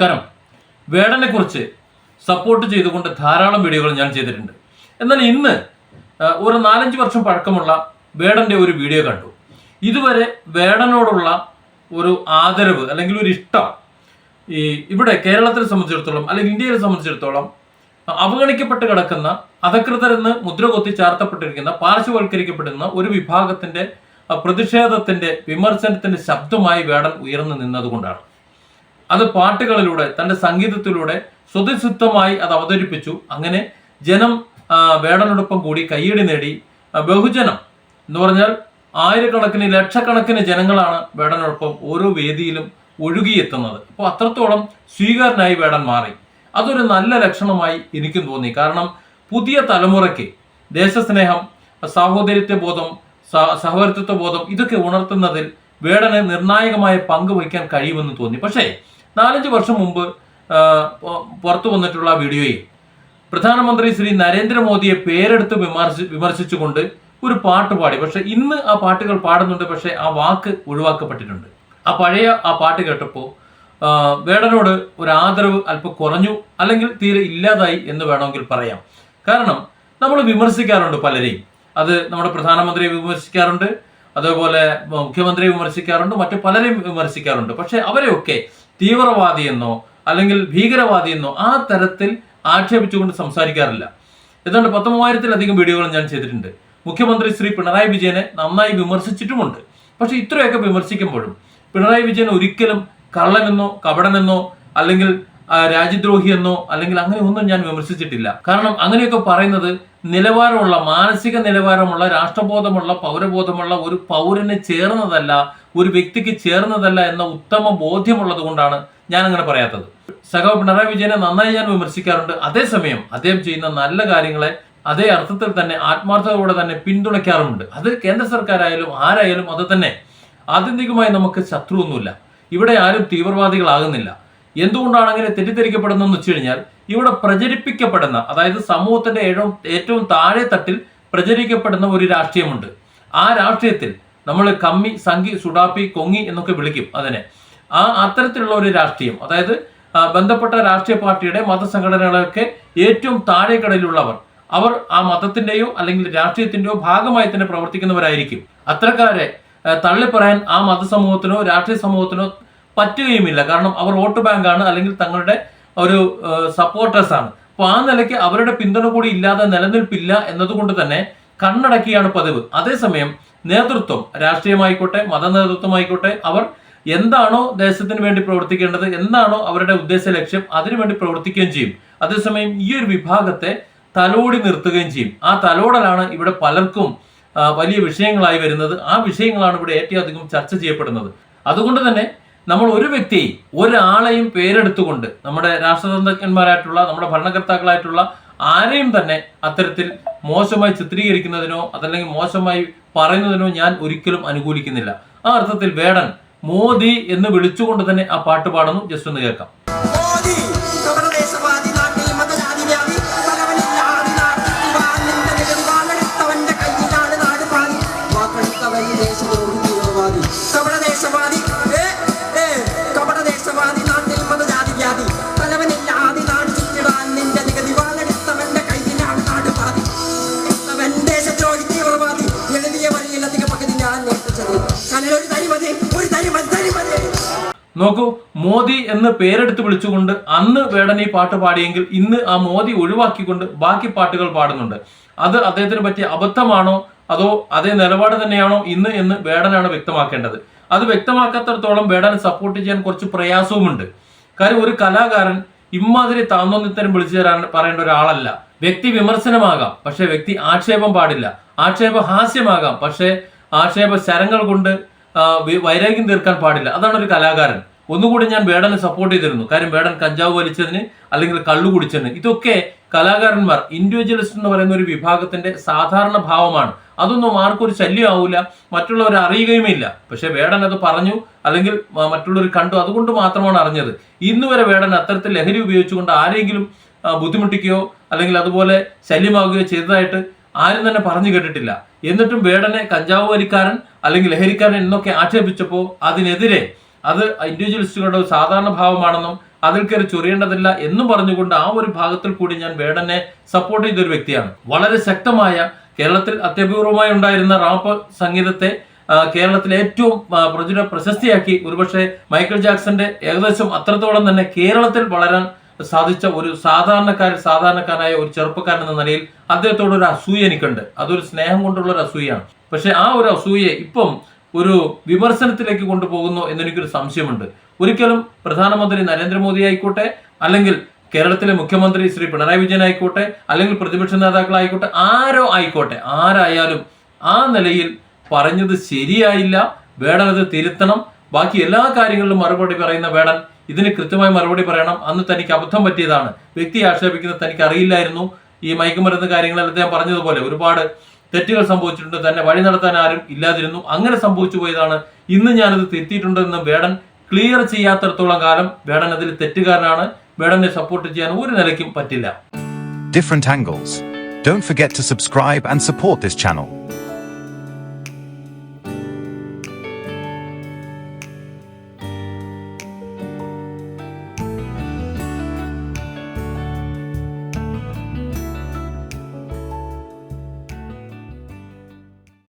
നമസ്കാരം. വേടനെ കുറിച്ച് സപ്പോർട്ട് ചെയ്തുകൊണ്ട് ധാരാളം വീഡിയോകൾ ഞാൻ ചെയ്തിട്ടുണ്ട്. എന്നാൽ ഇന്ന് ഒരു നാലഞ്ച് വർഷം പഴക്കമുള്ള വേടന്റെ ഒരു വീഡിയോ കണ്ടു. ഇതുവരെ വേടനോടുള്ള ഒരു ആദരവ് അല്ലെങ്കിൽ ഒരു ഇഷ്ടം ഈ ഇവിടെ കേരളത്തിനെ സംബന്ധിച്ചിടത്തോളം അല്ലെങ്കിൽ ഇന്ത്യയെ സംബന്ധിച്ചിടത്തോളം അവഗണിക്കപ്പെട്ട് കിടക്കുന്ന അധകൃതരെന്ന് മുദ്ര കൊത്തി ചാർത്തപ്പെട്ടിരിക്കുന്ന പാർശ്വവൽക്കരിക്കപ്പെടുന്ന ഒരു വിഭാഗത്തിന്റെ പ്രതിഷേധത്തിന്റെ വിമർശനത്തിന്റെ ശബ്ദമായി വേടൻ ഉയർന്നു നിന്നതുകൊണ്ടാണ്. അത് പാട്ടുകളിലൂടെ തന്റെ സംഗീതത്തിലൂടെ സ്വതസിദ്ധമായി അത് അവതരിപ്പിച്ചു. അങ്ങനെ ജനം വേടനോടൊപ്പം കൂടി കയ്യടി നേടി. ബഹുജനം എന്ന് പറഞ്ഞാൽ ആയിരക്കണക്കിന് ലക്ഷക്കണക്കിന് ജനങ്ങളാണ് വേടനോടൊപ്പം ഓരോ വേദിയിലും ഒഴുകിയെത്തുന്നത്. അപ്പോൾ അത്രത്തോളം സ്വീകാരനായി വേടൻ മാറി. അതൊരു നല്ല ലക്ഷണമായി എനിക്കും തോന്നി. കാരണം പുതിയ തലമുറയ്ക്ക് ദേശസ്നേഹം സാഹോദര്യത്വ ബോധം സഹവർത്തിത്വ ബോധം ഇതൊക്കെ ഉണർത്തുന്നതിൽ വേടന് നിർണായകമായ പങ്ക് വഹിക്കാൻ കഴിയുമെന്ന് തോന്നി. പക്ഷേ നാലഞ്ച് വർഷം മുമ്പ് പുറത്തു വന്നിട്ടുള്ള വീഡിയോയിൽ പ്രധാനമന്ത്രി ശ്രീ നരേന്ദ്രമോദിയെ പേരെടുത്ത് വിമർശി വിമർശിച്ചുകൊണ്ട് ഒരു പാട്ട് പാടി. പക്ഷെ ഇന്ന് ആ പാട്ടുകൾ പാടുന്നുണ്ട്. പക്ഷെ ആ വാക്ക് ഒഴിവാക്കപ്പെട്ടിട്ടുണ്ട്. ആ പഴയ ആ പാട്ട് കേട്ടപ്പോൾ വേടനോട് ഒരു ആദരവ് അല്പം കുറഞ്ഞു അല്ലെങ്കിൽ തീരെ ഇല്ലാതായി എന്ന് വേണമെങ്കിൽ പറയാം. കാരണം നമ്മൾ വിമർശിക്കാറുണ്ട് പലരെയും. അത് നമ്മുടെ പ്രധാനമന്ത്രിയെ വിമർശിക്കാറുണ്ട്. അതേപോലെ മുഖ്യമന്ത്രിയെ വിമർശിക്കാറുണ്ട്. മറ്റു പലരെയും വിമർശിക്കാറുണ്ട്. പക്ഷെ അവരെയൊക്കെ തീവ്രവാദി എന്നോ അല്ലെങ്കിൽ ഭീകരവാദിയെന്നോ ആ തരത്തിൽ ആക്ഷേപിച്ചുകൊണ്ട് സംസാരിക്കാറില്ല. ഏതാണ്ട് പത്ത് വീഡിയോകൾ ഞാൻ ചെയ്തിട്ടുണ്ട്. മുഖ്യമന്ത്രി ശ്രീ പിണറായി വിജയനെ നന്നായി വിമർശിച്ചിട്ടുമുണ്ട്. പക്ഷെ ഇത്രയൊക്കെ വിമർശിക്കുമ്പോഴും പിണറായി വിജയൻ ഒരിക്കലും കള്ളനെന്നോ കപടനെന്നോ അല്ലെങ്കിൽ ആ, രാജ്യദ്രോഹിയെന്നോ അല്ലെങ്കിൽ അങ്ങനെ ഒന്നും ഞാൻ വിമർശിച്ചിട്ടില്ല. കാരണം അങ്ങനെയൊക്കെ പറയുന്നത് നിലവാരമുള്ള മാനസിക നിലവാരമുള്ള രാഷ്ട്രബോധമുള്ള പൗരബോധമുള്ള ഒരു പൗരന് ചേർന്നതല്ല ഒരു വ്യക്തിക്ക് ചേർന്നതല്ല എന്ന ഉത്തമ ബോധ്യമുള്ളത് കൊണ്ടാണ് ഞാൻ അങ്ങനെ പറയാത്തത്. സഖാവ് പിണറായി വിജയനെ നന്നായി ഞാൻ വിമർശിക്കാറുണ്ട്. അതേസമയം അദ്ദേഹം ചെയ്യുന്ന നല്ല കാര്യങ്ങളെ അതേ അർത്ഥത്തിൽ തന്നെ ആത്മാർത്ഥതയോടെ തന്നെ പിന്തുണയ്ക്കാറുമുണ്ട്. അത് കേന്ദ്ര സർക്കാരായാലും ആരായാലും അത് തന്നെ. ആത്യന്തികമായി നമുക്ക് ശത്രുവൊന്നുമില്ല. ഇവിടെ ആരും തീവ്രവാദികളാകുന്നില്ല. എന്തുകൊണ്ടാണ് അങ്ങനെ തെറ്റിദ്ധരിക്കപ്പെടുന്നതെന്ന് വെച്ച് കഴിഞ്ഞാൽ ഇവിടെ പ്രചരിപ്പിക്കപ്പെടുന്ന അതായത് സമൂഹത്തിന്റെ ഏറ്റവും ഏറ്റവും താഴെ തട്ടിൽ പ്രചരിക്കപ്പെടുന്ന ഒരു രാഷ്ട്രീയമുണ്ട്. ആ രാഷ്ട്രീയത്തിൽ നമ്മൾ കമ്മി സംഘി സുഡാപ്പി കൊങ്ങി എന്നൊക്കെ വിളിക്കും അതിനെ. ആ അത്തരത്തിലുള്ള ഒരു രാഷ്ട്രീയം അതായത് ബന്ധപ്പെട്ട രാഷ്ട്രീയ പാർട്ടിയുടെ മതസംഘടനകളൊക്കെ ഏറ്റവും താഴെക്കടയിലുള്ളവർ അവർ ആ മതത്തിന്റെയോ അല്ലെങ്കിൽ രാഷ്ട്രീയത്തിന്റെയോ ഭാഗമായി തന്നെ പ്രവർത്തിക്കുന്നവരായിരിക്കും. അത്തരക്കാരെ തള്ളിപ്പറയാൻ ആ മതസമൂഹത്തിനോ രാഷ്ട്രീയ സമൂഹത്തിനോ പറ്റുകയുമില്ല. കാരണം അവർ വോട്ട് ബാങ്കാണ് അല്ലെങ്കിൽ തങ്ങളുടെ ഒരു സപ്പോർട്ടേഴ്സ് ആണ് അപ്പോൾ ആ നിലയ്ക്ക് അവരുടെ പിന്തുണ കൂടി ഇല്ലാതെ നിലനിൽപ്പില്ല എന്നതുകൊണ്ട് തന്നെ കണ്ണടക്കിയാണ് പതിവ്. അതേസമയം നേതൃത്വം രാഷ്ട്രീയമായിക്കോട്ടെ മത നേതൃത്വമായിക്കോട്ടെ അവർ എന്താണോ ദേശത്തിന് വേണ്ടി പ്രവർത്തിക്കേണ്ടത് എന്താണോ അവരുടെ ഉദ്ദേശ ലക്ഷ്യം അതിനുവേണ്ടി പ്രവർത്തിക്കുകയും ചെയ്യും. അതേസമയം ഈ ഒരു വിഭാഗത്തെ തലോടി നിർത്തുകയും ചെയ്യും. ആ തലോടലാണ് ഇവിടെ പലർക്കും വലിയ വിഷയങ്ങളായി വരുന്നത്. ആ വിഷയങ്ങളാണ് ഇവിടെ ഏറ്റവും അധികം ചർച്ച ചെയ്യപ്പെടുന്നത്. അതുകൊണ്ട് തന്നെ നമ്മൾ ഒരു വ്യക്തിയെ ഒരാളെയും പേരെടുത്തുകൊണ്ട് നമ്മുടെ രാഷ്ട്രതന്ത്രജ്ഞന്മാരായിട്ടുള്ള നമ്മുടെ ഭരണകർത്താക്കളായിട്ടുള്ള ആരെയും തന്നെ അത്തരത്തിൽ മോശമായി ചിത്രീകരിക്കുന്നതിനോ അതല്ലെങ്കിൽ മോശമായി പറയുന്നതിനോ ഞാൻ ഒരിക്കലും അനുകൂലിക്കുന്നില്ല. ആ അർത്ഥത്തിൽ വേടൻ മോദി എന്ന് വിളിച്ചുകൊണ്ട് തന്നെ ആ പാട്ട് പാടുന്നു. ജസ്റ്റ് ഒന്ന് കേൾക്കാം. നോക്കൂ മോദി എന്ന് പേരെടുത്ത് വിളിച്ചുകൊണ്ട് അന്ന് വേടൻ ഈ പാട്ട് പാടിയെങ്കിൽ ഇന്ന് ആ മോദി ഒഴിവാക്കിക്കൊണ്ട് ബാക്കി പാട്ടുകൾ പാടുന്നുണ്ട്. അത് അദ്ദേഹത്തിന് പറ്റിയ അബദ്ധമാണോ? അതോ അതേ നിലപാട് തന്നെയാണോ ഇന്ന് എന്ന് വേടനാണ് വ്യക്തമാക്കേണ്ടത്. അത് വ്യക്തമാക്കാത്തടത്തോളം വേടനെ സപ്പോർട്ട് ചെയ്യാൻ കുറച്ച് പ്രയാസവുമുണ്ട്. കാര്യം ഒരു കലാകാരൻ ഇമ്മാതിരി താന്നോന്നിത്തരം വിളിച്ചു തരാൻ പറയേണ്ട ഒരാളല്ല. വ്യക്തി വിമർശനമാകാം പക്ഷെ വ്യക്തി ആക്ഷേപം പാടില്ല. ആക്ഷേപ ഹാസ്യമാകാം പക്ഷേ ആക്ഷേപ ശരങ്ങൾ കൊണ്ട് വൈരാഗ്യം തീർക്കാൻ പാടില്ല. അതാണ് ഒരു കലാകാരൻ. ഒന്നുകൂടി ഞാൻ വേടനെ സപ്പോർട്ട് ചെയ്തിരുന്നു. കാര്യം വേടൻ കഞ്ചാവ് വലിച്ചതിന് അല്ലെങ്കിൽ കള്ളു കുടിച്ചതിന്. ഇതൊക്കെ കലാകാരന്മാർ ഇൻഡിവിജ്വലിസ്റ്റ് എന്ന് പറയുന്ന ഒരു വിഭാഗത്തിന്റെ സാധാരണ ഭാവമാണ്. അതൊന്നും ആർക്കും ഒരു ശല്യം ആവില്ല മറ്റുള്ളവർ അറിയുകയുമില്ല. പക്ഷെ വേടൻ അത് പറഞ്ഞു അല്ലെങ്കിൽ മറ്റുള്ളവർ കണ്ടു. അതുകൊണ്ട് മാത്രമാണ് അറിഞ്ഞത്. ഇന്ന് വരെ വേടൻ അത്തരത്തിൽ ലഹരി ഉപയോഗിച്ചുകൊണ്ട് ആരെങ്കിലും ബുദ്ധിമുട്ടിക്കുകയോ അല്ലെങ്കിൽ അതുപോലെ ശല്യമാവുകയോ ചെയ്തതായിട്ട് ആരും തന്നെ പറഞ്ഞു കേട്ടിട്ടില്ല. എന്നിട്ടും വേടനെ കഞ്ചാവ് വലിക്കാരൻ അല്ലെങ്കിൽ ലഹരിക്കാരൻ എന്നൊക്കെ ആക്ഷേപിച്ചപ്പോൾ അതിനെതിരെ അത് ഇൻഡിവിജ്വലിസ്റ്റുകളുടെ ഒരു സാധാരണ ഭാവമാണെന്നും അതിൽ കയറി ചൊറിയേണ്ടതില്ല എന്നും പറഞ്ഞുകൊണ്ട് ആ ഒരു ഭാഗത്തിൽ കൂടി ഞാൻ വേടനെ സപ്പോർട്ട് ചെയ്ത ഒരു വ്യക്തിയാണ്. വളരെ ശക്തമായ കേരളത്തിൽ അത്യപൂർവമായി ഉണ്ടായിരുന്ന റാപ്പ് സംഗീതത്തെ കേരളത്തിലെ ഏറ്റവും പ്രചുര പ്രശസ്തിയാക്കി ഒരുപക്ഷെ മൈക്കിൾ ജാക്സന്റെ ഏകദേശം അത്രത്തോളം തന്നെ കേരളത്തിൽ വളരാൻ സാധിച്ച ഒരു സാധാരണക്കാരൻ സാധാരണക്കാരനായ ഒരു ചെറുപ്പക്കാരൻ എന്ന നിലയിൽ അദ്ദേഹത്തോട് ഒരു അസൂയ എനിക്കുണ്ട്. അതൊരു സ്നേഹം കൊണ്ടുള്ള ഒരു അസൂയാണ് പക്ഷെ ആ ഒരു അസൂയെ ഇപ്പം ഒരു വിമർശനത്തിലേക്ക് കൊണ്ടുപോകുന്നു എന്നെനിക്കൊരു സംശയമുണ്ട്. ഒരിക്കലും പ്രധാനമന്ത്രി നരേന്ദ്രമോദി ആയിക്കോട്ടെ അല്ലെങ്കിൽ കേരളത്തിലെ മുഖ്യമന്ത്രി ശ്രീ പിണറായി വിജയൻ ആയിക്കോട്ടെ അല്ലെങ്കിൽ പ്രതിപക്ഷ നേതാക്കളായിക്കോട്ടെ ആരോ ആയിക്കോട്ടെ ആരായാലും ആ നിലയിൽ പറഞ്ഞത് ശരിയായില്ല വേടൻ അത് തിരുത്തണം. ബാക്കി എല്ലാ കാര്യങ്ങളിലും മറുപടി പറയുന്ന വേടൻ ഇതിന് കൃത്യമായി മറുപടി പറയണം. അന്ന് തനിക്ക് അബദ്ധം പറ്റിയതാണ്. വ്യക്തിയെ ആക്ഷേപിക്കുന്നത് തനിക്ക് അറിയില്ലായിരുന്നു ഈ മയക്കുമരുന്ന് കാര്യങ്ങളെല്ലാം അദ്ദേഹം പറഞ്ഞതുപോലെ ഒരുപാട് തെറ്റുകൾ സംഭവിച്ചിട്ടുണ്ട്. തന്നെ വഴി നടത്താൻ ആരും ഇല്ലാതിരുന്നു. അങ്ങനെ സംഭവിച്ചു പോയതാണ്. ഇന്ന് ഞാനത് തെറ്റിയിട്ടുണ്ടെന്ന് വേടൻ ക്ലിയർ ചെയ്യാത്തടത്തോളം കാലം വേടൻ അതിൽ തെറ്റുകാരനാണ്. വേടനെ സപ്പോർട്ട് ചെയ്യാൻ ഒരു നിലയ്ക്കും പറ്റില്ല. Different angles. Don't forget to subscribe and support this channel.